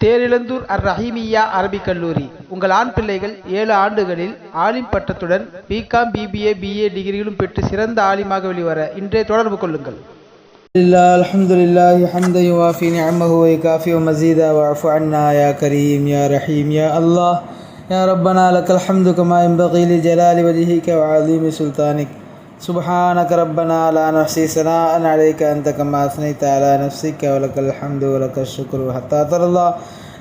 தேரிழந்தூர் அர் ரஹீமிய்யா அரபிக் கல்லூரி உங்கள் ஆண் பிள்ளைகள் ஏழு ஆண்டுகளில் ஆலிம் பட்டத்துடன் பிகாம் பிபிஏ பிஏ டிகிரிகளும் பெற்று சிறந்த ஆலிமாக வெளிவர இன்றே தொடர்பு கொள்ளுங்கள் لله الحمد لله حمدا يوافي نعمه ويكافئ مزيدا واعف عنا يا كريم يا رحيم يا الله يا ربنا لك الحمد كما ينبغي لجلال وجهك وعظيم سلطانك سبحانك ربنا لا نحصي ثناء عليك أنت كما أثنيت على نفسك ولك الحمد ولك الشكر حتى ترضى.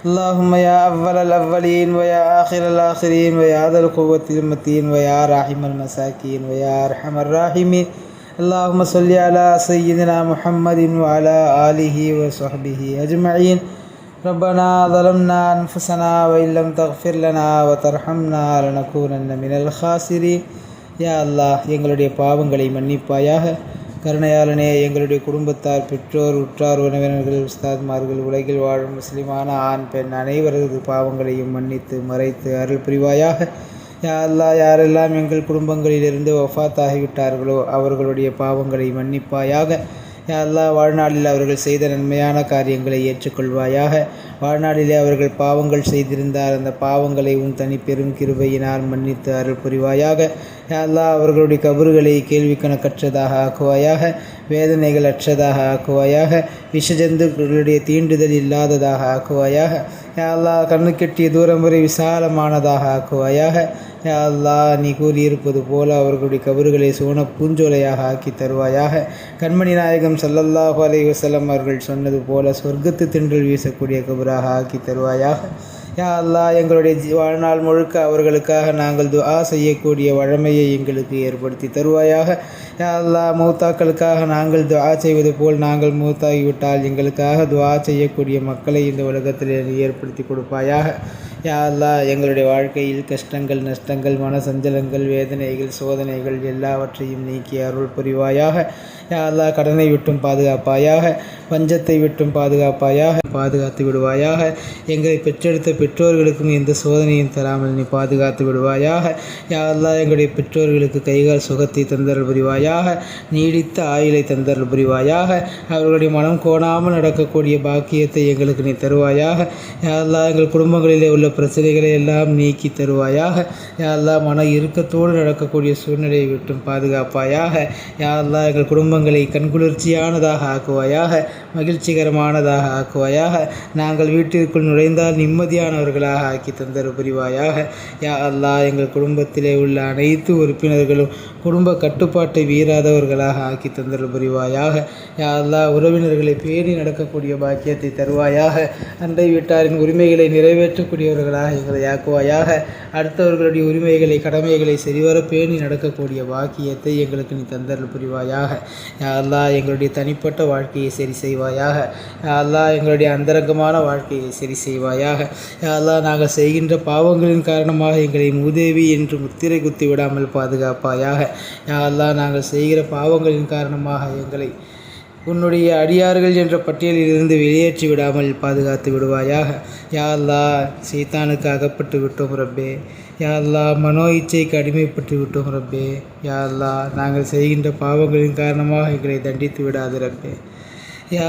اللهم يا أول الأولين ويا آخر الآخرين ويا ذا القوة المتين ويا راحم المساكين ويا أرحم الراحمين. اللهم صل على سيدنا محمد وعلى آله وصحبه أجمعين. ربنا ظلمنا أنفسنا وإن لم تغفر لنا وترحمنا لنكونن من الخاسرين. யா அல்லாஹ் எங்களுடைய பாவங்களை மன்னிப்பாயாக. கருணையாளனே எங்களுடைய குடும்பத்தார் பெற்றோர் உற்றார் உறவினர்கள் உஸ்தாத்மார்கள் உலகில் வாழும் முஸ்லிமான ஆண் பெண் அனைவரது பாவங்களையும் மன்னித்து மறைத்து அருள் புரிவாயாக. யா அல்லாஹ் யாரெல்லாம் எங்கள் குடும்பங்களிலிருந்து வஃபாத் ஆகிவிட்டார்களோ அவர்களுடைய பாவங்களை மன்னிப்பாயாக. அல்லாஹ் வாழ்நாளில் அவர்கள் செய்த நன்மையான காரியங்களை ஏற்றுக்கொள்வாயாக. வாழ்நாளிலே அவர்கள் பாவங்கள் செய்திருந்தார் அந்த பாவங்களை உன் தனி பெரும் கிருபையினால் மன்னித்து அருள் புரிவாயாக. அல்லாஹ் அவர்களுடைய கபறுகளை கேள்வி கணக்கற்றதாக ஆக்குவாயாக வேதனைகள் அற்றதாக ஆக்குவாயாக விஷஜந்துக்களுடைய தீண்டுதல் இல்லாததாக ஆக்குவாயாக. அல்லாஹ் கண்ணு கெட்டிய தூரம் வரை விசாலமானதாக ஆக்குவாயாக. யா அல்லாஹ் நீ கூறியிருப்பது போல அவர்களுடைய கபறுகளை சோன பூஞ்சோலையாக ஆக்கி தருவாயாக. கண்மணி நாயகம் சல்லல்லாஹு அலைஹி அவர்கள் சொன்னது போல சொர்க்கத்து தின்றல் வீசக்கூடிய கபராக ஆக்கி தருவாயாக. யா அல்லாஹ் எங்களுடைய வாழ்நாள் முழுக்க அவர்களுக்காக நாங்கள் துஆ செய்யக்கூடிய வழமையை எங்களுக்கு ஏற்படுத்தி தருவாயாக. யா மூத்தாக்களுக்காக நாங்கள் துவா செய்வது போல் நாங்கள் மூத்தாகிவிட்டால் எங்களுக்காக துவா செய்யக்கூடிய மக்களை இந்த உலகத்தில் ஏற்படுத்தி கொடுப்பாயாக. யா எங்களுடைய வாழ்க்கையில் கஷ்டங்கள் நஷ்டங்கள் மன சஞ்சலங்கள் வேதனைகள் சோதனைகள் எல்லாவற்றையும் நீக்கி அருள் புரிவாயாக. யா கடனை விட்டும் பாதுகாப்பாயாக பஞ்சத்தை விட்டும் பாதுகாப்பாயாக. பாதுகாத்து விடுவாயாக. எங்களை பெற்றெடுத்த பெற்றோர்களுக்கும் எந்த சோதனையும் தராமல் நீ பாதுகாத்து விடுவாயாக. யாரெல்லாம் எங்களுடைய பெற்றோர்களுக்கு கைகால் சுகத்தை தந்தரல் புரிவாயாக. நீடித்த ஆயுளை தந்தரல் புரிவாயாக. அவர்களுடைய மனம் கோணாமல் நடக்கக்கூடிய பாக்கியத்தை எங்களுக்கு நீ தருவாயாக. யாரெல்லாம் எங்கள் குடும்பங்களிலே உள்ள பிரச்சனைகளை எல்லாம் நீக்கி தருவாயாக. யாரெல்லாம் மன இறுக்கத்தோடு நடக்கக்கூடிய சூழ்நிலையை விட்டும் பாதுகாப்பாயாக. யாரெல்லாம் எங்கள் குடும்பங்களை கண்குளிர்ச்சியானதாக ஆக்குவாயாக மகிழ்ச்சிகரமானதாக ஆக்குவாயாக. நாங்கள் வீட்டிற்குள் நுழைந்தால் நிம்மதியானவர்களாக ஆக்கி தந்தரு புரிவாயாக யா அல்லாஹ் எங்கள் குடும்பத்திலே உள்ள அனைத்து உறுப்பினர்களும் குடும்ப கட்டுப்பாட்டை வீறாதவர்களாக ஆக்கி தந்தல் புரிவாயாக. யா உறவினர்களை பேணி நடக்கக்கூடிய பாக்கியத்தை தருவாயாக. அண்டை வீட்டாரின் உரிமைகளை நிறைவேற்றக்கூடியவர்களாக எங்களை ஆக்குவாயாக. அடுத்தவர்களுடைய உரிமைகளை கடமைகளை சரிவர பேணி நடக்கக்கூடிய பாக்கியத்தை எங்களுக்கு நீ தந்தல் புரிவாயாக. யா எங்களுடைய தனிப்பட்ட வாழ்க்கையை சரி செய்வாயாக. எல்லா எங்களுடைய அந்தரங்கமான வாழ்க்கையை சரி செய்வாயாக. எல்லா நாங்கள் செய்கின்ற பாவங்களின் காரணமாக எங்களை மூதேவி என்று முத்திரை குத்தி விடாமல் பாதுகாப்பாயாக. யாரெல்லாம் நாங்கள் செய்கிற பாவங்களின் காரணமாக எங்களை உன்னுடைய அடியார்கள் என்ற பட்டியலில் இருந்து வெளியேற்றி விடாமல் பாதுகாத்து விடுவாயாக. யா சீத்தானுக்கு அகப்பட்டு விட்டோம் ரப்பே. யா மனோ இச்சைக்கு அடிமைப்பட்டு விட்டோம் ரப்பே. யா நாங்கள் செய்கின்ற பாவங்களின் காரணமாக எங்களை தண்டித்து விடாது ரப்பே. யா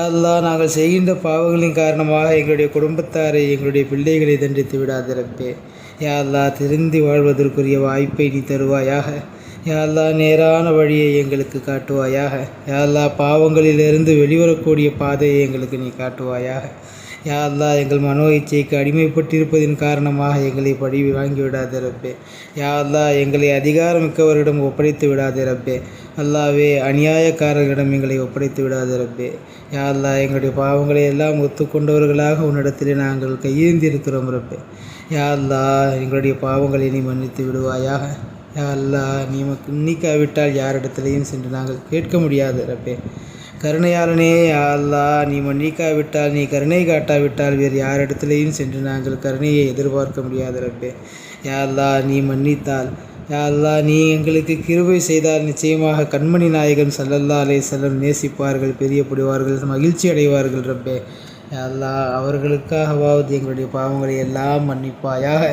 நாங்கள் செய்கின்ற பாவங்களின் காரணமாக எங்களுடைய குடும்பத்தாரை எங்களுடைய பிள்ளைகளை தண்டித்து விடாது ரப்பே. யா திருந்தி வாழ்வதற்குரிய வாய்ப்பை நீ தருவாயாக. யாழ்லா நேரான வழியை எங்களுக்கு காட்டுவாயாக. யாழ்லா பாவங்களிலிருந்து வெளிவரக்கூடிய பாதையை எங்களுக்கு நீ காட்டுவாயாக. யாழ்லா எங்கள் மனோ இச்சைக்கு அடிமைப்பட்டிருப்பதின் காரணமாக எங்களை படி வாங்கி விடாதே ரப்பே. யா அல்லாஹ் எங்களை அதிகாரமிக்கவரிடம் ஒப்படைத்து விடாதே ரப்பே. அல்லாவே அநியாயக்காரர்களிடம் எங்களை ஒப்படைத்து விடாதே ரப்பே. யா எங்களுடைய பாவங்களை எல்லாம் ஒத்துக்கொண்டவர்களாக உன்னிடத்திலே நாங்கள் கையேந்தி ரப்பே. யாழ்லா எங்களுடைய பாவங்களை நீ மன்னித்து விடுவாயாக. யா அல்லா நீ மன்னிக்காவிட்டால் யாரிடத்திலையும் சென்று நாங்கள் கேட்க முடியாது ரப்பே. கருணையாளனே யா அல்லா நீ மன்னிக்காவிட்டால் நீ கருணை காட்டாவிட்டால் வேறு யாரிடத்திலையும் சென்று நாங்கள் கருணையை எதிர்பார்க்க முடியாது ரப்பே. யா அல்லாஹ் நீ மன்னித்தால். யா அல்லா நீ எங்களுக்கு கிருபை செய்தால் நிச்சயமாக கண்மணி நாயகன் சல்லல்லா அலே செல்லம் நேசிப்பார்கள் பெரியப்படுவார்கள் மகிழ்ச்சி அடைவார்கள் ரப்பே. யா அவர்களுக்காகவாவது எங்களுடைய பாவங்களை எல்லாம் மன்னிப்பாயாக.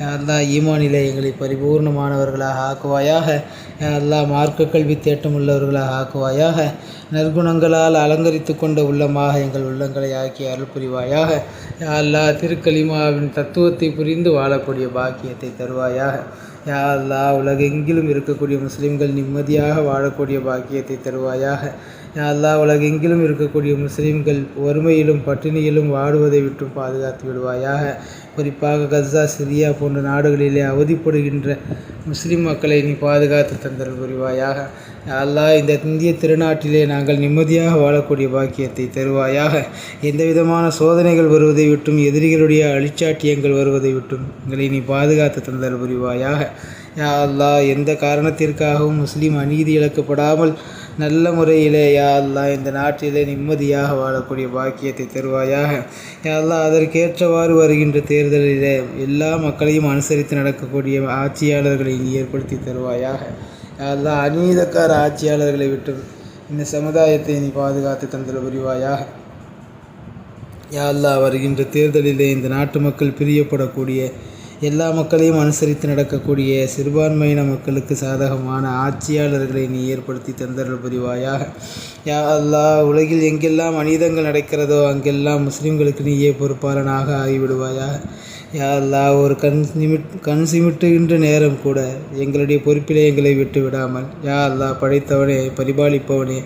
யா ஈமானிலே எங்களை பரிபூர்ணமானவர்களாக ஆக்குவாயாக. எல்லா மார்க்க கல்வி தேட்டம் உள்ளவர்களாக ஆக்குவாயாக. நற்குணங்களால் அலங்கரித்து கொண்ட உள்ளமாக எங்கள் உள்ளங்களை ஆக்கி அருள் புரிவாயாக. யா அல்லாஹ் திருக்கலிமாவின் தத்துவத்தை புரிந்து வாழக்கூடிய பாக்கியத்தை தருவாயாக. யா அல்லாஹ் உலகெங்கிலும் இருக்கக்கூடிய முஸ்லிம்கள் நிம்மதியாக வாழக்கூடிய பாக்கியத்தை தருவாயாக. அல்லா உலகெங்கிலும் இருக்கக்கூடிய முஸ்லீம்கள் வறுமையிலும் பட்டினியிலும் வாடுவதை விட்டு பாதுகாத்து விடுவாயாக. குறிப்பாக கஸ்ஸா சிரியா போன்ற நாடுகளிலே அவதிப்படுகின்ற முஸ்லீம் மக்களை நீ பாதுகாத்து தந்தல் புரிவாயாக. அல்லாஹ் இந்த இந்திய திருநாட்டிலே நாங்கள் நிம்மதியாக வாழக்கூடிய பாக்கியத்தை தருவாயாக. எந்த விதமான சோதனைகள் வருவதை விட்டும் எதிரிகளுடைய அழிச்சாட்டியங்கள் வருவதை விட்டும் எங்களை நீ பாதுகாத்து தந்தல் புரிவாயாக. யா அல்லாஹ் எந்த காரணத்திற்காகவும் முஸ்லீம் அநீதி இழக்கப்படாமல் நல்ல முறையிலே யா அல்லாஹ் இந்த நாட்டிலே நிம்மதியாக வாழக்கூடிய பாக்கியத்தை தருவாயாக. யா அல்லாஹ் அதற்கேற்றவாறு வருகின்ற தேர்தலிலே எல்லா மக்களையும் அனுசரித்து நடக்கக்கூடிய ஆட்சியாளர்களை நீ ஏற்படுத்தி தருவாயாக. யா அநீதக்கார ஆட்சியாளர்களை விட்டு இந்த சமுதாயத்தை நீ பாதுகாத்து தந்தல் புரிவாயாக. யா வருகின்ற தேர்தலிலே இந்த நாட்டு மக்கள் பிரியப்படக்கூடிய எல்லா மக்களையும் அனுசரித்து நடக்கக்கூடிய சிறுபான்மையின மக்களுக்கு சாதகமான ஆட்சியாளர்களை நீ ஏற்படுத்தி தந்தர்கள் புரிவாயாக. யா அல்லா உலகில் எங்கெல்லாம் அநீதங்கள் நடக்கிறதோ அங்கெல்லாம் முஸ்லீம்களுக்கு நீயே பொறுப்பாளனாக ஆகிவிடுவாயாக. யா ஒரு கண் சிமிட் கண் சிமிட்டுகின்ற நேரம் கூட எங்களுடைய பொறுப்பிலே எங்களை விட்டு விடாமல் யா படைத்தவனே பரிபாலிப்பவனே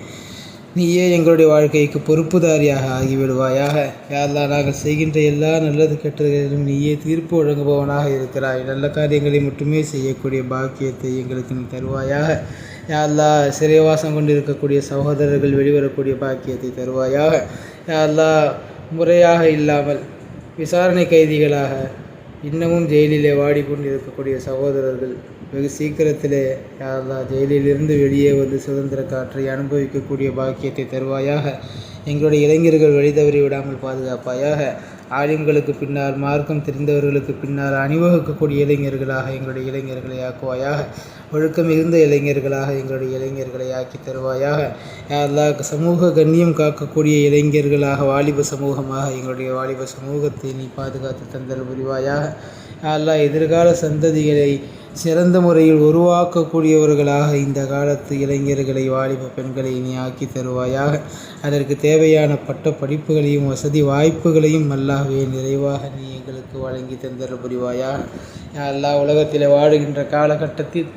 நீயே எங்களுடைய வாழ்க்கைக்கு பொறுப்புதாரியாக ஆகிவிடுவாயாக. யாரெல்லாம் நாங்கள் செய்கின்ற எல்லா நல்லது கெட்டதுகளிலும் நீயே தீர்ப்பு வழங்குபவனாக இருக்கிறாய். நல்ல காரியங்களை மட்டுமே செய்யக்கூடிய பாக்கியத்தை எங்களுக்கு நீ தருவாயாக. யாரெல்லாம் சிறைவாசம் கொண்டு இருக்கக்கூடிய சகோதரர்கள் வெளிவரக்கூடிய பாக்கியத்தை தருவாயாக. யாரெல்லாம் முறையாக இல்லாமல் விசாரணை கைதிகளாக இன்னமும் ஜெயிலிலே வாடிக்கொண்டு இருக்கக்கூடிய சகோதரர்கள் வெகு சீக்கிரத்திலே யாரா ஜெயிலிலிருந்து வெளியே வந்து சுதந்திர காற்றை அனுபவிக்கக்கூடிய பாக்கியத்தை தருவாயாக. எங்களுடைய இளைஞர்கள் வழி தவறி விடாமல் பாதுகாப்பாயாக. ஆலிம்களுக்கு பின்னால் மார்க்கம் தெரிந்தவர்களுக்கு பின்னால் அணிவகுக்கக்கூடிய இளைஞர்களாக எங்களுடைய இளைஞர்களை ஆக்குவாயாக. ஒழுக்கம் மிகுந்த இளைஞர்களாக எங்களுடைய இளைஞர்களை ஆக்கி தருவாயாக. யாரெல்லாம் சமூக கண்ணியம் காக்கக்கூடிய இளைஞர்களாக வாலிப சமூகமாக எங்களுடைய வாலிப சமூகத்தை நீ பாதுகாத்து தந்தல் புரிவாயாக. எல்லா எதிர்கால சந்ததிகளை சிறந்த முறையில் உருவாக்கக்கூடியவர்களாக இந்த காலத்து இளைஞர்களை வாலிப பெண்களை நீ ஆக்கி தருவாயாக. அதற்கு தேவையான பட்ட படிப்புகளையும் வசதி வாய்ப்புகளையும் அல்லாஹ்வே நிறைவாக நீ எங்களுக்கு வழங்கி தந்தர புரிவாயாக. எல்லா அல்லாஹ் உலகத்தில் வாழுகின்ற காலகட்டத்தில்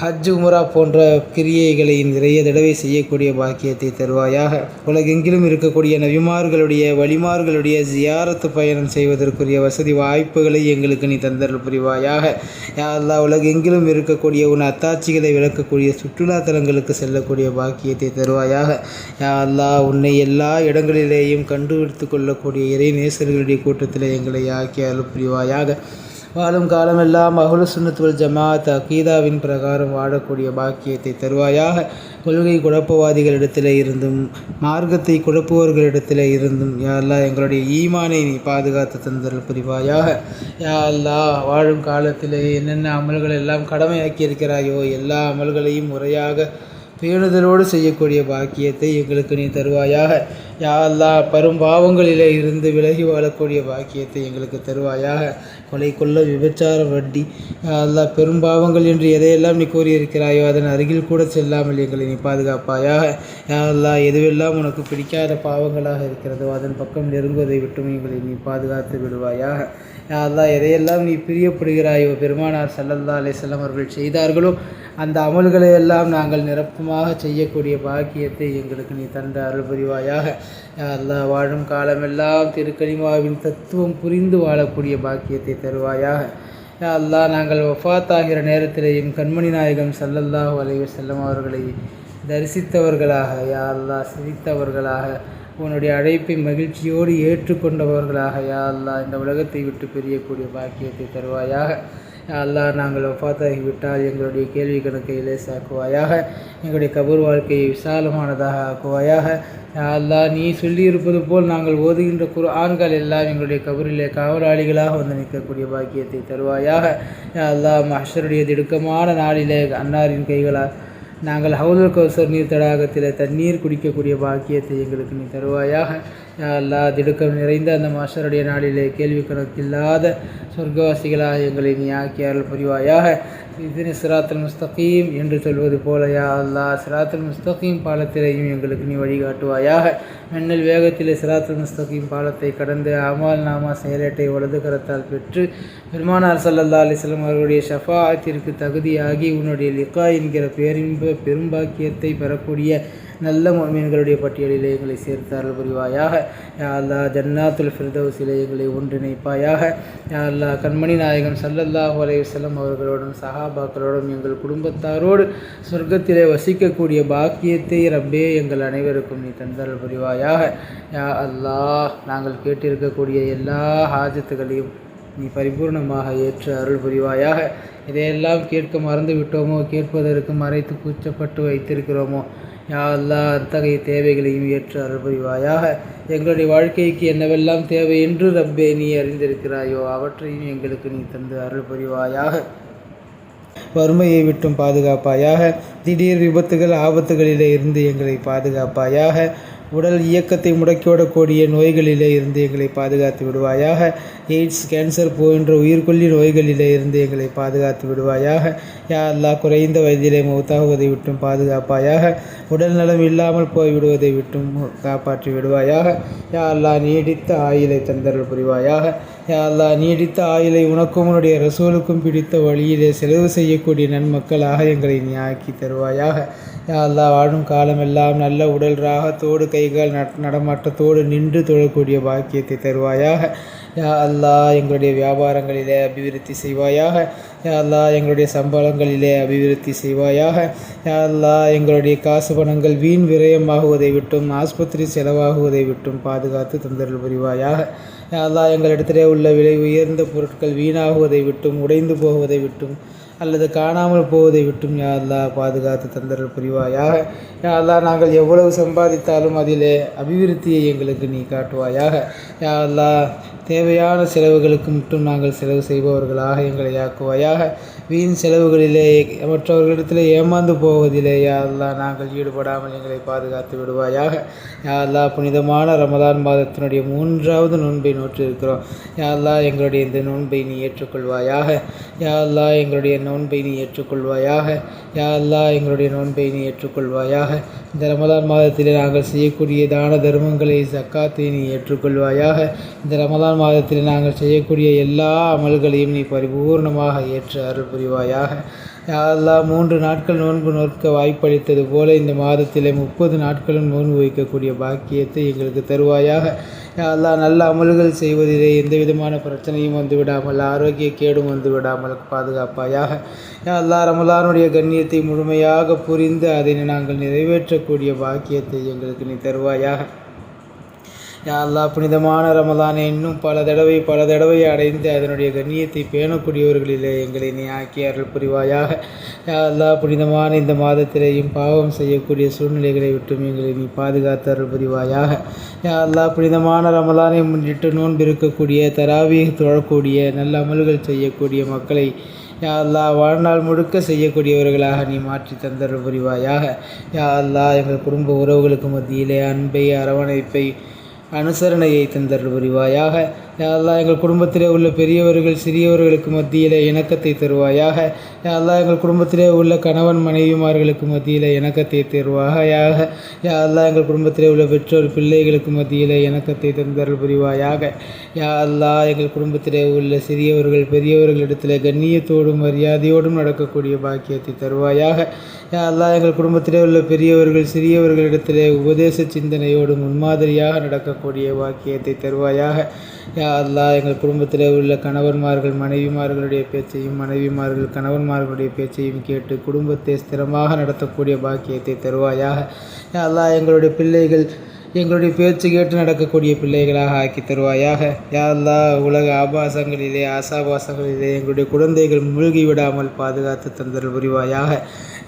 ஹஜ் உமரா போன்ற கிரியைகளை நிறைய தடவை செய்யக்கூடிய பாக்கியத்தை தருவாயாக. உலகெங்கிலும் இருக்கக்கூடிய நபிமார்களுடைய வழிமார்களுடைய ஜியாரத்து பயணம் செய்வதற்குரிய வசதி வாய்ப்புகளை எங்களுக்கு நீ தந்தல் புரிவாயாக. யா அல்லாஹ் உலகெங்கிலும் இருக்கக்கூடிய உன் அத்தாட்சிகளை விளக்கக்கூடிய சுற்றுலா தலங்களுக்கு செல்லக்கூடிய பாக்கியத்தை தருவாயாக. யா உன்னை எல்லா இடங்களிலேயும் கண்டுபிடித்து கொள்ளக்கூடிய இறை நேசர்களுடைய கூட்டத்தில் எங்களை ஆக்கி அருள் புரிவாயாக. வாழும் காலமெல்லாம் அகுல சுன்னத்துவல் ஜமாத் அகீதாவின் பிரகாரம் வாழக்கூடிய பாக்கியத்தை தருவாயாக. கொள்கை குழப்பவாதிகளிடத்தில் இருந்தும் மார்க்கத்தை குழப்புவர்களிடத்தில் இருந்தும் யா அல்லாஹ் எங்களுடைய ஈமானை நீ பாதுகாத்து தந்தல் புரிவாயாக. யா அல்லாஹ் வாழும் காலத்தில் என்னென்ன அமல்கள் எல்லாம் கடமையாக்கி இருக்கிறாயோ எல்லா அமல்களையும் முறையாக பேணுதலோடு செய்யக்கூடிய பாக்கியத்தை எங்களுக்கு நீ தருவாயாக. யா அல்லாஹ் பரும் பாவங்களிலே இருந்து விலகி வாழக்கூடிய பாக்கியத்தை எங்களுக்கு தருவாயாக. கொலை கொள்ள விபச்சார வட்டி அல்லா பெரும் பாவங்கள் என்று எதையெல்லாம் நீ கூறியிருக்கிறாயோ அதன் அருகில் கூட செல்லாமல் எங்களை நீ பாதுகாப்பாயாக. யா அல்லாஹ் எதுவெல்லாம் உனக்கு பிடிக்காத பாவங்களாக இருக்கிறதோ அதன் பக்கம் நெருங்குவதை விட்டும் எங்களை நீ பாதுகாத்து விடுவாயாக. யா அல்லா எதையெல்லாம் நீ பிரியப்படுகிறாயோ பெருமானார் சல்லல்லா அலிசல்லாம் அவர்கள் செய்தார்களோ அந்த அமல்களை எல்லாம் நாங்கள் நிரப்பமாக செய்யக்கூடிய பாக்கியத்தை எங்களுக்கு நீ தந்த அருள் புரிவாயாக. யா அல்லாஹ் வாழும் காலமெல்லாம் திருக்கனிமாவின் தத்துவம் புரிந்து வாழக்கூடிய பாக்கியத்தை தருவாயாக. யா அல்லாஹ் நாங்கள் ஒஃபாத்தாகிற நேரத்திலேயும் கண்மணி நாயகம் சல்லல்லாஹு அலைஹி செல்லும் அவர்களை தரிசித்தவர்களாக யா அல்லாஹ் சிரித்தவர்களாக உன்னுடைய அழைப்பை மகிழ்ச்சியோடு ஏற்றுக்கொண்டவர்களாக யா அல்லாஹ் இந்த உலகத்தை விட்டு பிரியக்கூடிய பாக்கியத்தை தருவாயாக. அல்லாஹ் நாங்கள் ஒப்பாத்தாகி விட்டால் எங்களுடைய கேள்வி கணக்கை லேசாக்குவாயாக எங்களுடைய கபூர் வாழ்க்கையை விசாலமானதாக ஆக்குவாயாக. அல்லாஹ் நீ சொல்லியிருப்பது போல் நாங்கள் ஓதுகின்ற குர்ஆன்கள் எல்லாம் எங்களுடைய கபூரிலே காவலாளிகளாக வந்து நிற்கக்கூடிய பாக்கியத்தை தருவாயாக. அல்லாஹ் மஹருடைய திடுக்கமான நாளிலே அன்னாரின் கைகளால் நாங்கள் ஹவுதல் கௌசர் நீர் தடாகத்தில் தண்ணீர் குடிக்கக்கூடிய பாக்கியத்தை எங்களுக்கு நீ தருவாயாக. அல்லா திடுக்கம் நிறைந்த அந்த மாஷருடைய நாளிலே கேள்வி கணக்கில்லாத சொர்க்கவாசிகளாக எங்களை நீ ஆக்கியார்கள் புரிவாயாக இதனை சிராத்தல் முஸ்தகீம் என்று சொல்வது போல யா அல்லா சிராத்தல் முஸ்தகீம் பாலத்திலேயும் எங்களுக்கு நீ வழிகாட்டுவாயாக. மின்னல் வேகத்திலே சிராத்தல் முஸ்தகீம் பாலத்தை கடந்து அமால் நாமா செயலேட்டை வலது கரத்தால் பெற்று பெருமானார் சல்லல்லா அலிஸ்லாம் அவர்களுடைய ஷஃபாத்திற்கு தகுதியாகி உன்னுடைய லிகா என்கிற பேரின்ப பெரும்பாக்கியத்தை பெறக்கூடிய நல்ல மீன்களுடைய பட்டியலிலே எங்களை சேர்த்தார்கள் புரிவாயாக. யா அல்லா ஜன்னாத்துல் ஃபிர்தவுசிலே எங்களை ஒன்றிணைப்பாயாக. யா அல்லா கண்மணி நாயகம் சல்லல்லாஹு அலைஹி வஸல்லம் அவர்களோடும் சஹாபாக்களோடும் எங்கள் குடும்பத்தாரோடு சொர்க்கத்திலே வசிக்கக்கூடிய பாக்கியத்தை ரப்பே எங்கள் அனைவருக்கும் நீ தந்தரல் புரிவாயாக. யா அல்லாஹ் நாங்கள் கேட்டிருக்கக்கூடிய எல்லா ஹாஜத்துகளையும் நீ பரிபூர்ணமாக ஏற்று அருள் புரிவாயாக. இதையெல்லாம் கேட்க மறந்து விட்டோமோ கேட்பதற்கு மறைத்து கூச்சப்பட்டு வைத்திருக்கிறோமோ? யா அல்லா அத்தகைய தேவைகளையும் ஏற்று அருள்புரிவாயாக. எங்களுடைய வாழ்க்கைக்கு என்னவெல்லாம் தேவை என்று ரப்பே நீ அறிந்திருக்கிறாயோ அவற்றையும் எங்களுக்கு நீ தந்து அருள் புரிவாயாக வறுமையை விட்டும் பாதுகாப்பாயாக. திடீர் விபத்துகள் ஆபத்துகளிலே இருந்து எங்களை பாதுகாப்பாயாக. உடல் இயக்கத்தை முடக்கிவிடக்கூடிய நோய்களிலே இருந்து எங்களை பாதுகாத்து விடுவாயாக. எய்ட்ஸ் கேன்சர் போன்ற உயிர்கொல்லி நோய்களிலே இருந்து எங்களை பாதுகாத்து விடுவாயாக. யா அல்லா குறைந்த வயதிலே மௌத்தாகுவதை விட்டும் பாதுகாப்பாயாக. உடல் நலம் இல்லாமல் போய்விடுவதை விட்டும் காப்பாற்றி விடுவாயாக. யா அல்லா நீடித்த ஆயிலை தந்தரல் புரிவாயாக. யா நீடித்த ஆயுளை உனக்கும் உன்னுடைய ரசூலுக்கும் பிடித்த வழியிலே செலவு செய்யக்கூடிய நன்மக்களாக எங்களை நீ ஆக்கி தருவாயாக. யா வாழும் காலமெல்லாம் நல்ல உடல் ராகத்தோடு கைகால் நடமாட்டத்தோடு நின்று தொழக்கூடிய பாக்கியத்தை தருவாயாக. யா அல்லா எங்களுடைய வியாபாரங்களிலே அபிவிருத்தி செய்வாயாக. யா அல்லா எங்களுடைய சம்பளங்களிலே அபிவிருத்தி செய்வாயாக. யா அல்லா எங்களுடைய காசு பணங்கள் வீண் விரயமாகுவதை விட்டும் ஆஸ்பத்திரி செலவாகுவதை விட்டும் பாதுகாத்து தந்தரல் புரிவாயாக. அல்லா எங்களிடத்திலே உள்ள விலை உயர்ந்த பொருட்கள் வீணாகுவதை விட்டும் உடைந்து போவதை விட்டும் அல்லது காணாமல் போவதை விட்டும் யா அல்லா பாதுகாத்து தந்தரல் புரிவாயாக. யா அல்லா நாங்கள் எவ்வளவு சம்பாதித்தாலும் அதிலே அபிவிருத்தியை எங்களுக்கு நீ காட்டுவாயாக. யா அல்லா தேவையான செலவுகளுக்கு மட்டும் நாங்கள் செலவு செய்பவர்களாக எங்களை ஆக்குவாயாக. வீண் செலவுகளிலே மற்றவர்களிடத்தில் ஏமாந்து போவதிலே யா அல்லா நாங்கள் ஈடுபடாமல் எங்களை பாதுகாத்து விடுவாயாக. யா அல்லா புனிதமான ரமதான் மாதத்தினுடைய மூன்றாவது நோன்பை நோற்றிருக்கிறோம். யா அல்லா எங்களுடைய இந்த நோன்பை நீ ஏற்றுக்கொள்வாயாக. யா அல்லா எங்களுடைய நோன்பை நீ ஏற்றுக்கொள்வாயாக. யா அல்லா எங்களுடைய நோன்பை நீ ஏற்றுக்கொள்வாயாக. இந்த ரமதான் மாதத்திலே நாங்கள் செய்யக்கூடிய தான தர்மங்களை சக்காத்தை நீ ஏற்றுக்கொள்வாயாக. இந்த ரமதான் மாதத்தில் நாங்கள் செய்யக்கூடிய எல்லா அமல்களையும் நீ பரிபூர்ணமாக ஏற்று அருள் புரிவாயாக. அல்லாஹ் மூன்று நாட்கள் நோன்பு நோக்க வாய்ப்பளித்தது போல இந்த மாதத்திலே முப்பது நாட்களும் நோன்பு வைக்கக்கூடிய பாக்கியத்தை எங்களுக்கு தருவாயாக. யா அல்லாஹ் நல்ல அமல்கள் செய்வதிலே எந்த விதமான பிரச்சனையும் வந்து விடாமல் ஆரோக்கிய கேடும் வந்து விடாமல் பாதுகாப்பாயாக. யா அல்லாஹ் ரமலானுடைய கண்ணியத்தை முழுமையாக புரிந்து அதனை நாங்கள் நிறைவேற்றக்கூடிய பாக்கியத்தை எங்களுக்கு நீ தருவாயாக. யா புனிதமான ரமலானை இன்னும் பல தடவை பல தடவை அடைந்து அதனுடைய கண்ணியத்தை பேணக்கூடியவர்களிலே எங்களை நீ ஆக்கி அருள் புரிவாயாக. யா புனிதமான இந்த மாதத்திலேயும் பாவம் செய்யக்கூடிய சூழ்நிலைகளை விட்டும் எங்களை நீ பாதுகாத்து அருள் புரிவாயாக. யா புனிதமான ரமலானை முன்னிட்டு நோன்பு இருக்கக்கூடிய தராவி தொழக்கூடிய நல்ல அமல்கள் செய்யக்கூடிய மக்களை யா அல்லா வாழ்நாள் முழுக்க செய்யக்கூடியவர்களாக நீ மாற்றி தந்தருள் புரிவாயாக. யா அல்லா எங்கள் குடும்ப உறவுகளுக்கு மத்தியிலே அன்பை அரவணைப்பை அனுசரணையை தந்தருள் புரிவாயாக எங்கள் குடும்பத்திலே உள்ள பெரியவர்கள் சிறியவர்களுக்கு மத்தியிலே இணக்கத்தை தருவாயாக. யா எங்கள் குடும்பத்திலே உள்ள கணவன் மனைவிமார்களுக்கு மத்தியிலே இணக்கத்தை தருவாயாக. யா அல்லாஹ் எங்கள் குடும்பத்திலே உள்ள பெற்றோர் பிள்ளைகளுக்கு மத்தியிலே இணக்கத்தை தந்தருள் புரிவாயாக. யா அல்லாஹ் எங்கள் குடும்பத்திலே உள்ள சிறியவர்கள் பெரியவர்களிடத்தில் கண்ணியத்தோடும் மரியாதையோடும் நடக்கக்கூடிய பாக்கியத்தை தருவாயாக. யா எங்கள் குடும்பத்திலே உள்ள பெரியவர்கள் சிறியவர்களிடத்திலே உபதேச சிந்தனையோடும் முன்மாதிரியாக நடக்கக்கூடிய வாக்கியத்தை தருவாயாக. யா எங்கள் குடும்பத்தில் உள்ள கணவன்மார்கள் மனைவிமார்களுடைய பேச்சையும் மனைவிமார்கள் கணவன்மார்களுடைய பேச்சையும் கேட்டு குடும்பத்தை ஸ்திரமாக நடத்தக்கூடிய பாக்கியத்தை தருவாயாக. யா அல்லா எங்களுடைய பிள்ளைகள் எங்களுடைய பேச்சு கேட்டு நடக்கக்கூடிய பிள்ளைகளாக ஆக்கி தருவாயாக. யா உலக ஆபாசங்களிலே ஆசாபாசங்களிலே எங்களுடைய குழந்தைகள் மூழ்கி விடாமல் பாதுகாத்து தந்தல் புரிவாயாக.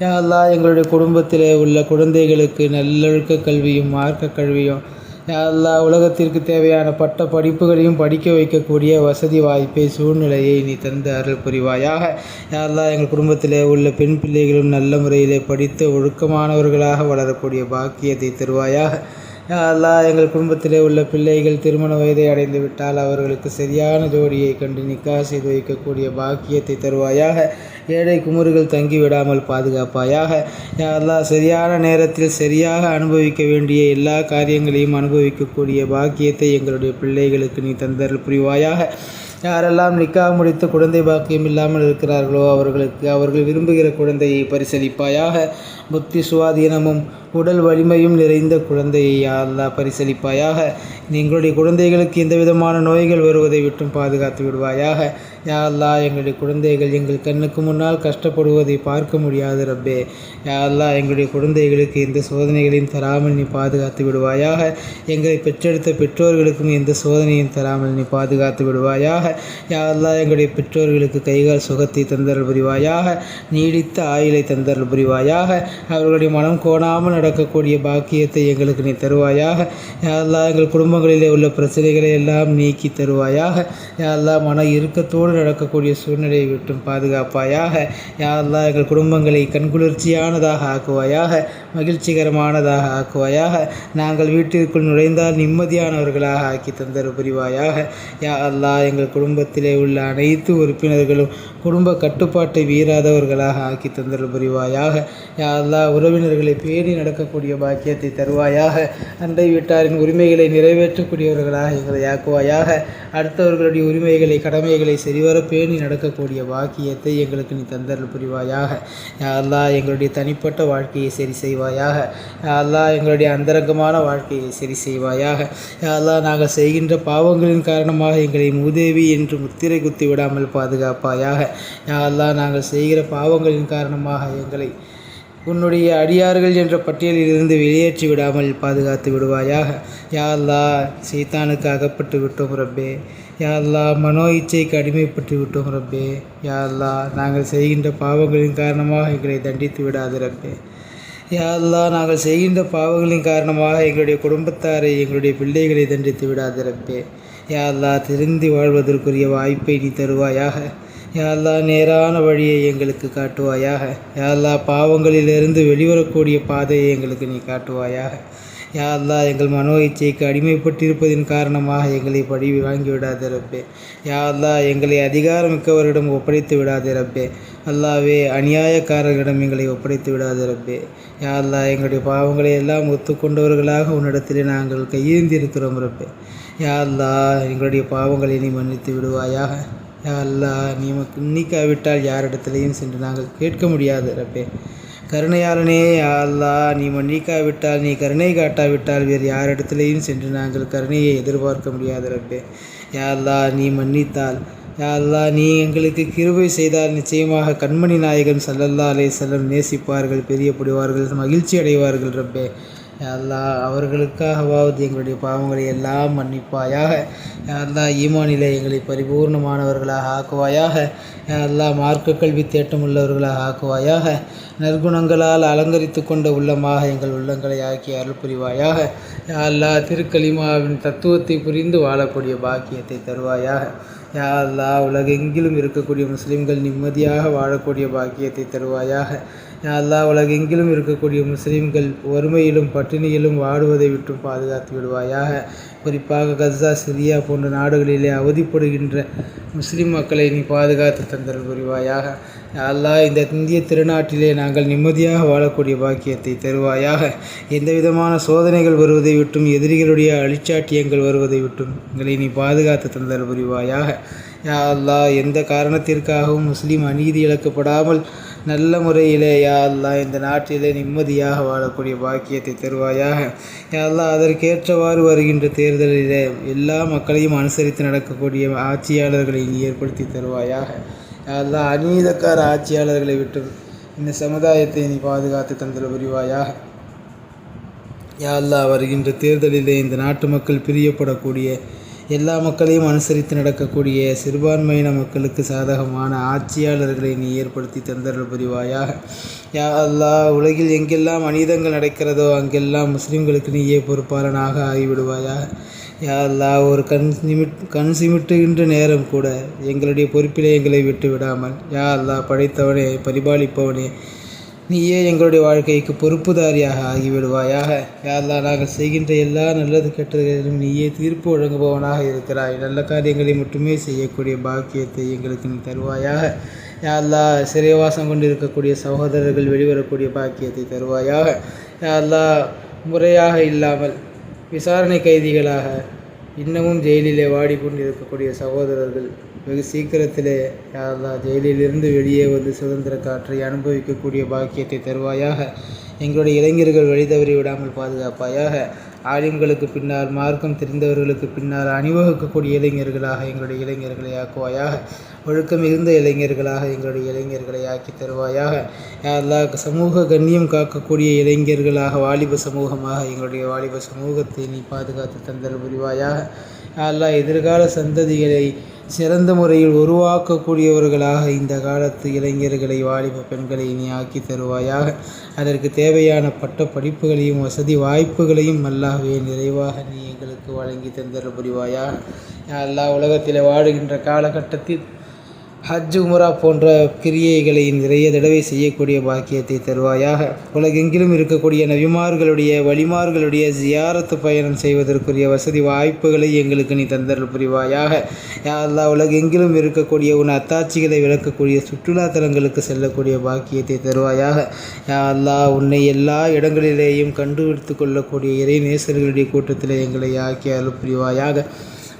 யா எங்களுடைய குடும்பத்திலே உள்ள குழந்தைகளுக்கு நல்லொழுக்க கல்வியும் மார்க்க கல்வியும் எல்லா உலகத்திற்கு தேவையான பட்ட படிப்புகளையும் படிக்க வைக்கக்கூடிய வசதி வாய்ப்பை சூழ்நிலையை நீ தந்து அருள் புரிவாயாக. எல்லா எங்கள் குடும்பத்திலே உள்ள பெண் பிள்ளைகளும் நல்ல முறையிலே படித்து ஒழுக்கமானவர்களாக வளரக்கூடிய பாக்கியத்தை தருவாயாக. அல்லாஹ் எங்கள் குடும்பத்திலே உள்ள பிள்ளைகள் திருமண வயதை அடைந்து விட்டால் அவர்களுக்கு சரியான ஜோடியை கண்டு நிக்கா செய்து வைக்கக்கூடிய பாக்கியத்தை தருவாயாக. ஏழை குமுறுகள் தங்கி விடாமல் பாதுகாப்பாயாக அல்லாஹ் சரியான நேரத்தில் சரியாக அனுபவிக்க வேண்டிய எல்லா காரியங்களையும் அனுபவிக்கக்கூடிய பாக்கியத்தை எங்களுடைய பிள்ளைகளுக்கு நீ தந்தல் புரிவாயாக. யாரெல்லாம் நிக்கா முடித்து குழந்தை பாக்கியம் இல்லாமல் இருக்கிறார்களோ அவர்களுக்கு அவர்கள் விரும்புகிற குழந்தையை பரிசளிப்பாயாக. புத்தி சுவாதீனமும் உடல் வலிமையும் நிறைந்த குழந்தையை அல்லா பரிசளிப்பாயாக. எங்களுடைய குழந்தைகளுக்கு எந்த விதமான நோய்கள் வருவதை விட்டும் பாதுகாத்து விடுவாயாக. யா அல்லா எங்களுடைய குழந்தைகள் எங்கள் கண்ணுக்கு முன்னால் கஷ்டப்படுவதை பார்க்க முடியாது ரப்பே. யா அல்லா எங்களுடைய குழந்தைகளுக்கு எந்த சோதனைகளையும் தராமல் நீ பாதுகாத்து விடுவாயாக. எங்களை பெற்றெடுத்த பெற்றோர்களுக்கும் எந்த சோதனையும் தராமல் நீ பாதுகாத்து விடுவாயாக. யா அல்லா எங்களுடைய பெற்றோர்களுக்கு கைகால் சுகத்தை தந்தரல் புரிவாயாக. நீடித்த ஆயுளை தந்தரல் புரிவாயாக. அவர்களுடைய மனம் கோணாமல் நடக்கக்கூடிய பாக்கியத்தை எங்களுக்கு நீ தருவாயாக. யாரெல்லாம் எங்கள் குடும்பங்களிலே உள்ள பிரச்சனைகளை எல்லாம் நீக்கி தருவாயாக. யாரெல்லாம் மன இறுக்கத்தோடு நடக்கக்கூடிய சூழ்நிலையை விட்டும் பாதுகாப்பாயாக. யாரெல்லாம் எங்கள் குடும்பங்களை கண்குளிர்ச்சியானதாக ஆக்குவாயாக. மகிழ்ச்சிகரமானதாக ஆக்குவாயாக. நாங்கள் வீட்டிற்குள் நுழைந்தால் நிம்மதியானவர்களாக ஆக்கி தந்தரு புரிவாயாக. யா அல்லாஹ் எங்கள் குடும்பத்திலே உள்ள அனைத்து உறுப்பினர்களும் குடும்ப கட்டுப்பாட்டை வீறாதவர்களாக ஆக்கி தந்தல் புரிவாயாக. எல்லா உறவினர்களை பேணி நடக்கக்கூடிய பாக்கியத்தை தருவாயாக. அண்டை வீட்டாரின் உரிமைகளை நிறைவேற்றக்கூடியவர்களாக எங்களை ஆக்குவாயாக. அடுத்தவர்களுடைய உரிமைகளை கடமைகளை சரிவர பேணி நடக்கக்கூடிய பாக்கியத்தை எங்களுக்கு நீ தந்தல் புரிவாயாக. யா எங்களுடைய தனிப்பட்ட வாழ்க்கையை சரி செய்வாயாக. யா எங்களுடைய அந்தரங்கமான வாழ்க்கையை சரி செய்வாயாக. யா நாங்கள் செய்கின்ற பாவங்களின் காரணமாக எங்களை மூதேவி என்று முத்திரை குத்தி விடாமல் பாதுகாப்பாயாக. யாரெல்லாம் நாங்கள் செய்கிற பாவங்களின் காரணமாக எங்களை உன்னுடைய அடியார்கள் என்ற பட்டியலில் இருந்து வெளியேற்றி விடாமல் பாதுகாத்து விடுவாயாக. யா அல்லாஹ் சைத்தானுக்கு அகப்பட்டு விட்டோம் ரப்பே. யா மனோ இச்சைக்கு அடிமைப்பட்டு விட்டோம் ரப்பே. யா நாங்கள் செய்கின்ற பாவங்களின் காரணமாக எங்களை தண்டித்து விடாது ரப்பே. யா நாங்கள் செய்கின்ற பாவங்களின் காரணமாக எங்களுடைய குடும்பத்தாரை எங்களுடைய பிள்ளைகளை தண்டித்து விடாது ரப்பே. யா திருந்தி வாழ்வதற்குரிய வாய்ப்பை நீ தருவாயாக. யாழ்லா நேரான வழியை எங்களுக்கு காட்டுவாயாக. யாழ்லா பாவங்களிலிருந்து வெளிவரக்கூடிய பாதையை எங்களுக்கு நீ காட்டுவாயாக. யாழ்லா எங்கள் மனோ இச்சைக்கு அடிமைப்பட்டிருப்பதின் காரணமாக எங்களை படி வாங்கி விடாத ரப்பே. யா எங்களை அதிகாரமிக்கவரிடம் ஒப்படைத்து விடாத ரப்பே. அல்லாவே அநியாயக்காரர்களிடம் எங்களை ஒப்படைத்து விடாத ரப்பே. யா எங்களுடைய பாவங்களை எல்லாம் ஒத்துக்கொண்டவர்களாக உன்னிடத்திலே நாங்கள் கையேந்திருக்கிறோம் ரப்பே. யாழ்லா எங்களுடைய பாவங்களை நீ மன்னித்து விடுவாயாக. யா அல்லா நீ மன்னிக்காவிட்டால் யாரிடத்திலையும் சென்று நாங்கள் கேட்க முடியாது ரப்பே. கருணையாளனே யா அல்லா நீ மன்னிக்காவிட்டால் நீ கருணை காட்டாவிட்டால் வேறு யாரிடத்திலையும் சென்று நாங்கள் கருணையை எதிர்பார்க்க முடியாது ரப்பே. யா அல்லாஹ் நீ மன்னித்தால். யா அல்லா நீ எங்களுக்கு கிருபை செய்தால் நிச்சயமாக கண்மணி நாயகன் சல்லல்லா அலே செல்லம் நேசிப்பார்கள் பெரியப்படுவார்கள் மகிழ்ச்சி அடைவார்கள் ரப்பே. யா அவர்களுக்காகவாவது எங்களுடைய பாவங்களை எல்லாம் மன்னிப்பாயாக. எல்லா ஈமானிலே எங்களை பரிபூர்ணமானவர்களாக ஆக்குவாயாக. யா அல்லாஹ் மார்க்க கல்வி தேட்டம் உள்ளவர்களாக ஆக்குவாயாக. நற்குணங்களால் அலங்கரித்து கொண்ட உள்ளமாக எங்கள் உள்ளங்களை ஆக்கி அருள் புரிவாயாக யா அல்லாஹ் திருக்கலிமாவின் தத்துவத்தை புரிந்து வாழக்கூடிய பாக்கியத்தை தருவாயாக. யா அல்லாஹ் உலகெங்கிலும் இருக்கக்கூடிய முஸ்லிம்கள் நிம்மதியாக வாழக்கூடிய பாக்கியத்தை தருவாயாக. அல்லாஹ் உலகெங்கிலும் இருக்கக்கூடிய முஸ்லீம்கள் வறுமையிலும் பட்டினியிலும் வாடுவதை விட்டு பாதுகாத்து விடுவாயாக. குறிப்பாக கஸ்ஸா சிரியா போன்ற நாடுகளிலே அவதிப்படுகின்ற முஸ்லீம் மக்களை நீ பாதுகாத்து தந்தல் புரிவாயாக. யா அல்லாஹ் இந்த இந்திய திருநாட்டிலே நாங்கள் நிம்மதியாக வாழக்கூடிய பாக்கியத்தை தருவாயாக. எந்த விதமான சோதனைகள் வருவதை விட்டும் எதிரிகளுடைய அழிச்சாட்டியங்கள் வருவதை விட்டும் எங்களை நீ பாதுகாத்து தந்தல் புரிவாயாக. யா அல்லாஹ் எந்த காரணத்திற்காகவும் முஸ்லீம் அநீதி இழக்கப்படாமல் நல்ல முறையிலே யா அல்லா இந்த நாட்டிலே நிம்மதியாக வாழக்கூடிய பாக்கியத்தை தருவாயாக. யா அல்லாஹ் அதற்கேற்றவாறு வருகின்ற தேர்தலிலே எல்லா மக்களையும் அனுசரித்து நடக்கக்கூடிய ஆட்சியாளர்களை ஏற்படுத்தி தருவாயாக. யா அல்லா அநீதக்கார ஆட்சியாளர்களை விட்டு இந்த சமுதாயத்தை நீ பாதுகாத்து தந்தல் புரிவாயாக. யா அல்லா வருகின்ற தேர்தலிலே இந்த நாட்டு மக்கள் பிரியப்படக்கூடிய எல்லா மக்களையும் அனுசரித்து நடக்கக்கூடிய சிறுபான்மையின மக்களுக்கு சாதகமான ஆட்சியாளர்களை நீ ஏற்படுத்தி தந்தர்கள் புரிவாயாக. யா அல்லா உலகில் எங்கெல்லாம் அநீதங்கள் நடக்கிறதோ அங்கெல்லாம் முஸ்லிம்களுக்கு நீயே பொறுப்பாளனாக ஆகிவிடுவாயாக. யா அல்லா ஒரு கண் நிமிட் கண் சிமிட்டுகின்ற நேரம் கூட எங்களுடைய பொறுப்பிலே எங்களை விட்டு விடாமல் யா அல்லா படைத்தவனே பரிபாலிப்பவனே நீயே எங்களுடைய வாழ்க்கைக்கு பொறுப்புதாரியாக ஆகிவிடுவாயாக. யாரெல்லாம் நாங்கள் செய்கின்ற எல்லா நல்லது கெட்டதுகளிலும் நீயே தீர்ப்பு வழங்குபவனாக இருக்கிறாய். நல்ல காரியங்களை மட்டுமே செய்யக்கூடிய பாக்கியத்தை எங்களுக்கு நீ தருவாயாக. யாரா சிறைவாசம் கொண்டு இருக்கக்கூடிய சகோதரர்கள் வெளிவரக்கூடிய பாக்கியத்தை தருவாயாக. யாரெல்லா முறையாக இல்லாமல் விசாரணை கைதிகளாக இன்னமும் ஜெயிலிலே வாடிக்கொண்டிருக்கக்கூடிய சகோதரர்கள் வெகு சீக்கிரத்திலே யாரெல்லா ஜெயிலிலிருந்து வெளியே வந்து சுதந்திர காற்றை அனுபவிக்கக்கூடிய பாக்கியத்தை தருவாயாக எங்களுடைய இளைஞர்கள் வழி தவறி விடாமல் பாதுகாப்பாயாக ஆலிம்களுக்கு பின்னால் மார்க்கம் தெரிந்தவர்களுக்கு பின்னால் அணிவகுக்கக்கூடிய இளைஞர்களாக எங்களுடைய இளைஞர்களை ஆக்குவாயாக. ஒழுக்கம் மிகுந்த இளைஞர்களாக எங்களுடைய இளைஞர்களை ஆக்கி தருவாயாக. சமூக கண்ணியம் காக்கக்கூடிய இளைஞர்களாக வாலிப சமூகமாக எங்களுடைய வாலிப சமூகத்தை நீ பாதுகாத்து தந்தல் புரிவாயாக. எல்லா எதிர்கால சந்ததிகளை சிறந்த முறையில் உருவாக்கக்கூடியவர்களாக இந்த காலத்து இளைஞர்களை வாலிப பெண்களை நீ ஆக்கி தருவாயாக. அதற்கு தேவையான பட்ட படிப்புகளையும் வசதி வாய்ப்புகளையும் அல்லாஹ்வே நிறைவாக நீ எங்களுக்கு வழங்கி தந்தர புரிவாயாக. எல்லா உலகத்தில் வாழுகின்ற காலகட்டத்தில் ஹஜ் உமரா போன்ற கிரியைகளை நிறைய தடவை செய்யக்கூடிய பாக்கியத்தை தருவாயாக. உலகெங்கிலும் இருக்கக்கூடிய நபிமார்களுடைய வழிமார்களுடைய ஜியாரத்து பயணம் செய்வதற்குரிய வசதி வாய்ப்புகளை எங்களுக்கு நீ தந்தரல் புரிவாயாக. யா உலகெங்கிலும் இருக்கக்கூடிய உன் அத்தாட்சிகளை விளக்கக்கூடிய சுற்றுலா தலங்களுக்கு செல்லக்கூடிய பாக்கியத்தை தருவாயாக. யா அல்லாஹ் உன்னை எல்லா இடங்களிலேயும் கண்டுபிடித்து கொள்ளக்கூடிய இறை நேசர்களுடைய கூட்டத்தில் எங்களை ஆக்கி புரிவாயாக.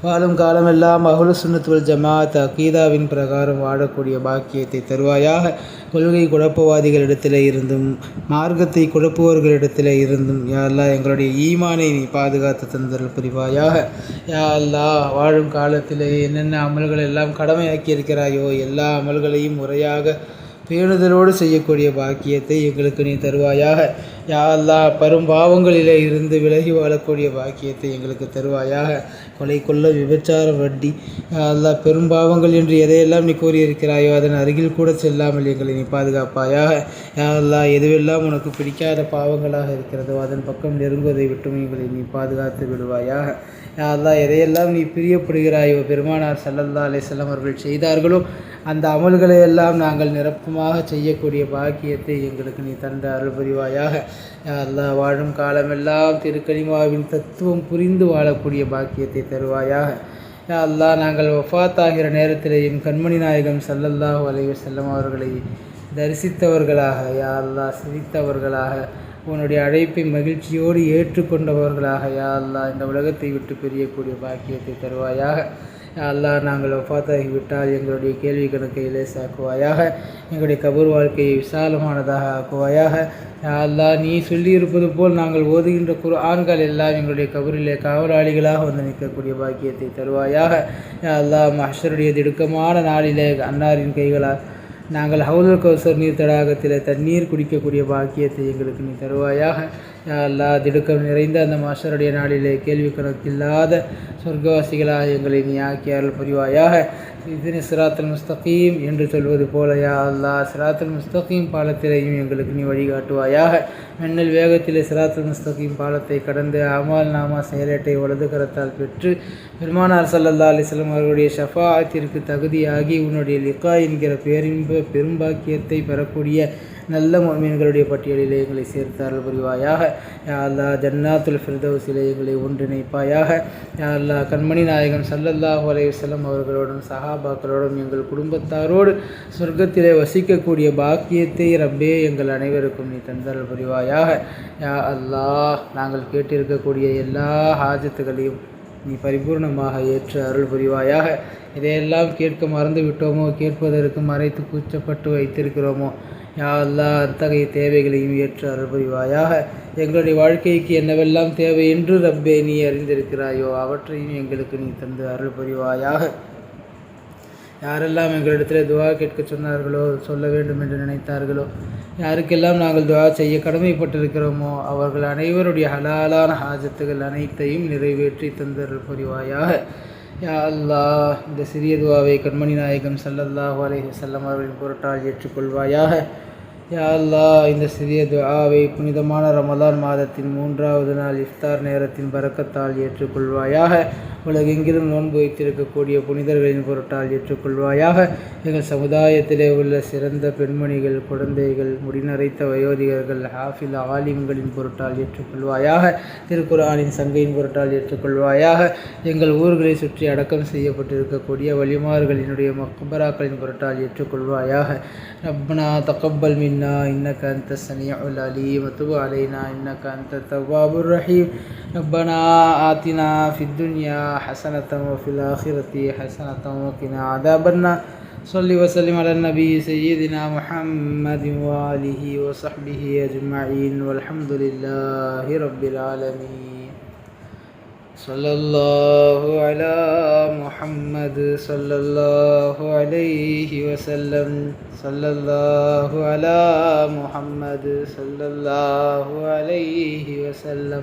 வாழும் காலமெல்லாம் அகுல சுன்னத்துவல் ஜமாத் அகீதாவின் பிரகாரம் வாழக்கூடிய பாக்கியத்தை தருவாயாக. கொள்கை குழப்பவாதிகளிடத்தில் இருந்தும் மார்க்கத்தை குழப்புவர்களிடத்தில் இருந்தும் யா அல்லா எங்களுடைய ஈமானை நீ பாதுகாத்து தந்தல் புரிவாயாக. யா அல்லாஹ் வாழும் காலத்திலே என்னென்ன அமல்கள் எல்லாம் கடமையாக்கி இருக்கிறாயோ எல்லா அமல்களையும் முறையாக பேணுதலோடு செய்யக்கூடிய பாக்கியத்தை எங்களுக்கு நீ தருவாயாக. யா அல்லாஹ் இருந்து விலகி வாழக்கூடிய பாக்கியத்தை எங்களுக்கு தருவாயாக. கொலை கொள்ள விபச்சாரம் வட்டி. யா பெரும்பாவங்கள் பெரும் பாவங்கள் என்று எதையெல்லாம் நீ கூறியிருக்கிறாயோ அதன் அருகில் கூட செல்லாமல் எங்களை நீ பாதுகாப்பாயாக. யாழ்லா எதுவெல்லாம் உனக்கு பிடிக்காத பாவங்களாக இருக்கிறதோ அதன் பக்கம் நெருங்குவதை விட்டும் எங்களை நீ பாதுகாத்து விடுவாயாக. யா எதையெல்லாம் நீ பிரியப்படுகிறாயோ பெருமானார் சல்லல்லா செல்லம் அவர்கள் செய்தார்களோ அந்த அமல்களை எல்லாம் நாங்கள் நிரப்பமாக செய்யக்கூடிய பாக்கியத்தை எங்களுக்கு நீ தந்த அருள் புரிவாயாக. யா வாழும் காலமெல்லாம் திருக்கனிமாவின் தத்துவம் புரிந்து வாழக்கூடிய பாக்கியத்தை தருவாயாக. யா அல்லாஹ் நாங்கள் வஃபாத்தாகிற நேரத்திலேயும் கண்மணி நாயகம் சல்லல்லாஹு அலைஹி செல்லம் அவர்களை தரிசித்தவர்களாக யா அல்லா சிரித்தவர்களாக உன்னுடைய அழைப்பை மகிழ்ச்சியோடு ஏற்றுக்கொண்டவர்களாக யா அல்லாஹ் இந்த உலகத்தை விட்டு பிரியக்கூடிய பாக்கியத்தை தருவாயாக. அல்லாஹ் நாங்கள் ஒஃபாத்தாகி விட்டால் எங்களுடைய கேள்வி கணக்கை சாக்குவாயாக எங்களுடைய கபூர் வாழ்க்கையை விசாலமானதாக ஆக்குவாயாக. யா அல்லாஹ் நீ சொல்லியிருப்பது போல் நாங்கள் ஓதுகின்ற குர்ஆன்கள் எல்லாம் எங்களுடைய கபரிலே காவலாளிகளாக வந்து நிற்கக்கூடிய பாக்கியத்தை தருவாயாக. அல்லாஹ் மஹருடைய திடுக்கமான நாளிலே அன்னாரின் கைகளால் நாங்கள் ஹவுலுல் கௌசர் நீர் தடாகத்தில் தண்ணீர் குடிக்கக்கூடிய பாக்கியத்தை எங்களுக்கு நீ தருவாயாக. யா அல்லாஹ் திடுக்கம் நிறைந்த அந்த மாஸ்டருடைய நாளிலே கேள்வி கணக்கில்லாத சொர்க்கவாசிகளாக எங்களை நீ ஆக்கி அருள் புரிவாயாக. இதனை சிராத்தல் முஸ்தகீம் என்று சொல்வது போல யா அல்லாஹ் சிராத்தல் முஸ்தகீம் பாலத்திலையும் எங்களுக்கு நீ வழிகாட்டுவாயாக. மின்னல் வேகத்திலே சிராத்தல் முஸ்தகீம் பாலத்தை கடந்து அமால் நாமா செயலேட்டை வலது கரத்தால் பெற்று பெருமானார் சல்லல்லா அலிஸ்லாம் அவர்களுடைய ஷஃபாத்திற்கு தகுதியாகி உன்னுடைய லிகா என்கிற பேரின்ப பெரும்பாக்கியத்தை பெறக்கூடிய நல்ல மீன்களுடைய பட்டியலிலே எங்களை சேர்த்தார்கள் அருள் புரிவாயாக. யா அல்லாஹ் ஜன்னாத்துல் ஃபிர்தவுசிலே எங்களை ஒன்றிணைப்பாயாக. யா அல்லாஹ் கண்மணி நாயகன் சல்லல்லாஹு அலைஹி அவர்களோடும் சஹாபாக்களோடும் எங்கள் குடும்பத்தாரோடு சொர்க்கத்திலே வசிக்கக்கூடிய பாக்கியத்தை ரப்பே எங்கள் அனைவருக்கும் நீ தந்தருள் புரிவாயாக. யா அல்லாஹ் நாங்கள் கேட்டிருக்கக்கூடிய எல்லா ஹாஜத்துகளையும் நீ பரிபூர்ணமாக ஏற்று அருள் புரிவாயாக. இதையெல்லாம் கேட்க மறந்து விட்டோமோ கேட்பதற்கு மறைத்து கூச்சப்பட்டு வைத்திருக்கிறோமோ? யா அல்லாஹ் அத்தகைய தேவைகளையும் ஏற்று அருள்புரிவாயாக. எங்களுடைய வாழ்க்கைக்கு என்னவெல்லாம் தேவை என்று ரப்பே நீ அறிந்திருக்கிறாயோ அவற்றையும் எங்களுக்கு நீ தந்து அருள் புரிவாயாக யாரெல்லாம் எங்களிடத்தில் துவா கேட்க சொன்னார்களோ சொல்ல வேண்டும் என்று நினைத்தார்களோ யாருக்கெல்லாம் நாங்கள் துவா செய்ய கடமைப்பட்டிருக்கிறோமோ அவர்கள் அனைவருடைய ஹலாலான ஹாஜத்துகள் அனைத்தையும் நிறைவேற்றி தந்தருள் புரிவாயாக யா அல்லாஹ் இந்த சிறிய துவாவை கண்மணி நாயகம் சல்லல்லாஹு அலைஹி வஸல்லம் அவர்களின் பொருட்டால் ஏற்றுக்கொள்வாயாக. யா அல்லாஹ் இந்த சிறிய துவாவை புனிதமான ரமலான் மாதத்தின் மூன்றாவது நாள் இஃப்தார் நேரத்தின் பறக்கத்தால் ஏற்றுக்கொள்வாயாக. உலகெங்கிலும் நோன்பு வைத்திருக்கக்கூடிய புனிதர்களின் பொருட்டால் ஏற்றுக்கொள்வாயாக. எங்கள் சமுதாயத்திலே உள்ள சிறந்த பெண்மணிகள் குழந்தைகள் முடிநரைத்த வயோதிகர்கள் ஹாஃபில் ஆலிம்களின் பொருட்டால் ஏற்றுக்கொள்வாயாக. திருக்குறானின் சங்கையின் பொருட்டால் ஏற்றுக்கொள்வாயாக. எங்கள் ஊர்களை சுற்றி அடக்கம் செய்யப்பட்டிருக்கக்கூடிய வலிமார்களினுடைய மக்பராக்களின் பொருட்டால் ஏற்றுக்கொள்வாயாக. ரப்னா தகப்பல் மின்னா இன்ன அந்த சனியா உல் அலி மத்துபு அலைனா இன்னக்க அந்த தவாபுர் ரஹீம். ரப்பனா ஆத்தினா ஃபித்துன்யா حسنة وفي الآخرة حسنة وقنا عذاب النار. صل وسلم على النبي سيدنا محمد وآله وصحبه أجمعين. والحمد لله رب العالمين. صلى الله على محمد صلى الله عليه وسلم. صلى الله على محمد صلى الله عليه وسلم.